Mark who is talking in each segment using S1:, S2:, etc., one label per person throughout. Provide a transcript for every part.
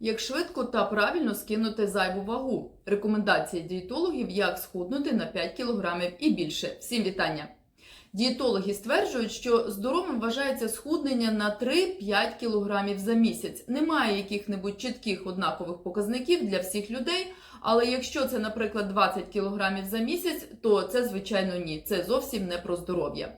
S1: Як швидко та правильно скинути зайву вагу. Рекомендації дієтологів, як схуднути на 5 кг і більше. Всім вітання! Дієтологи стверджують, що здоровим вважається схуднення на 3-5 кг за місяць. Немає яких-небудь чітких однакових показників для всіх людей. Але якщо це, наприклад, 20 кг за місяць, то це звичайно ні. Це зовсім не про здоров'я.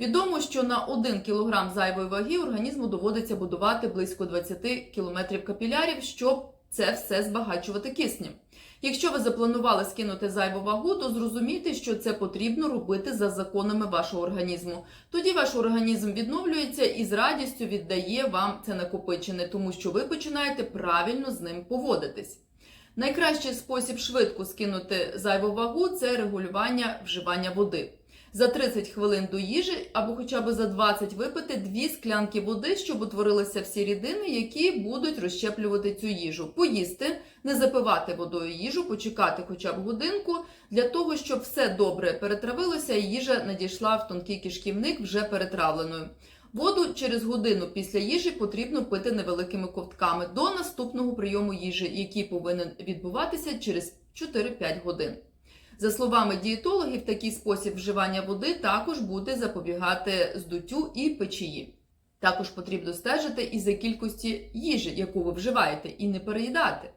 S1: Відомо, що на 1 кг зайвої ваги організму доводиться будувати близько 20 км капілярів, щоб це все збагачувати киснем. Якщо ви запланували скинути зайву вагу, то зрозумійте, що це потрібно робити за законами вашого організму. Тоді ваш організм відновлюється і з радістю віддає вам це накопичене, тому що ви починаєте правильно з ним поводитись. Найкращий спосіб швидко скинути зайву вагу це регулювання вживання води. За 30 хвилин до їжі або хоча б за 20 випити 2 склянки води, щоб утворилися всі рідини, які будуть розщеплювати цю їжу. Поїсти, не запивати водою їжу, почекати хоча б годинку для того, щоб все добре перетравилося і їжа надійшла в тонкий кишківник вже перетравленою. Воду через годину після їжі потрібно пити невеликими ковтками до наступного прийому їжі, який повинен відбуватися через 4-5 годин. За словами дієтологів, такий спосіб вживання води також буде запобігати здуттю і печії. Також потрібно стежити і за кількості їжі, яку ви вживаєте, і не переїдати.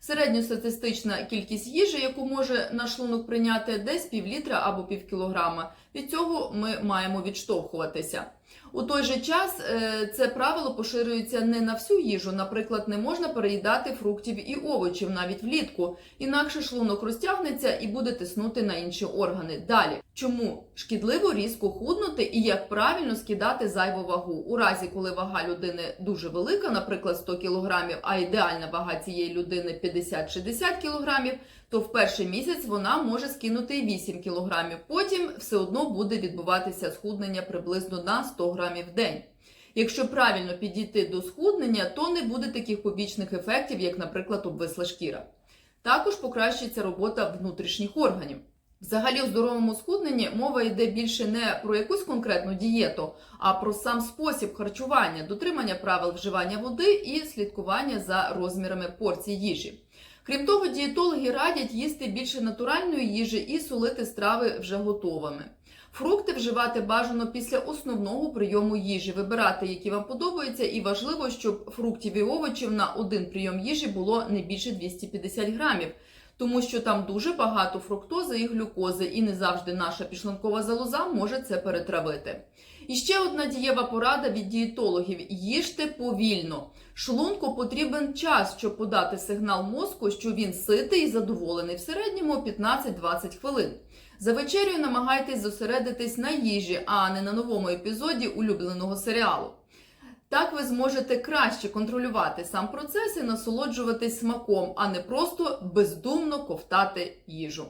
S1: Середньостатистична кількість їжі, яку може наш шлунок прийняти, десь пів літра або пів кілограма. Від цього ми маємо відштовхуватися. У той же час е, це правило поширюється не на всю їжу. Наприклад, не можна переїдати фруктів і овочів навіть влітку, інакше шлунок розтягнеться і буде тиснути на інші органи. Далі, чому шкідливо різко худнути і як правильно скидати зайву вагу? У разі, коли вага людини дуже велика, наприклад, 100 кг, а ідеальна вага цієї людини 50-60 кг, то в перший місяць вона може скинути і 8 кг. Потім все одно буде відбуватися схуднення приблизно на 100 грамів в день. Якщо правильно підійти до схуднення, то не буде таких побічних ефектів, як, наприклад, обвисла шкіра. Також покращиться робота внутрішніх органів. Взагалі, у здоровому схудненні мова йде більше не про якусь конкретну дієту, а про сам спосіб харчування, дотримання правил вживання води і слідкування за розмірами порцій їжі. Крім того, дієтологи радять їсти більше натуральної їжі і солити страви вже готовими. Фрукти вживати бажано після основного прийому їжі, вибирати, які вам подобаються, і важливо, щоб фруктів і овочів на один прийом їжі було не більше 250 грамів, тому що там дуже багато фруктози і глюкози, і не завжди наша пішлункова залоза може це перетравити. І ще одна дієва порада від дієтологів: їжте повільно. Шлунку потрібен час, щоб подати сигнал мозку, що він ситий і задоволений в середньому 15-20 хвилин. За вечерю намагайтесь зосередитись на їжі, а не на новому епізоді улюбленого серіалу. Так ви зможете краще контролювати сам процес і насолоджуватись смаком, а не просто бездумно ковтати їжу.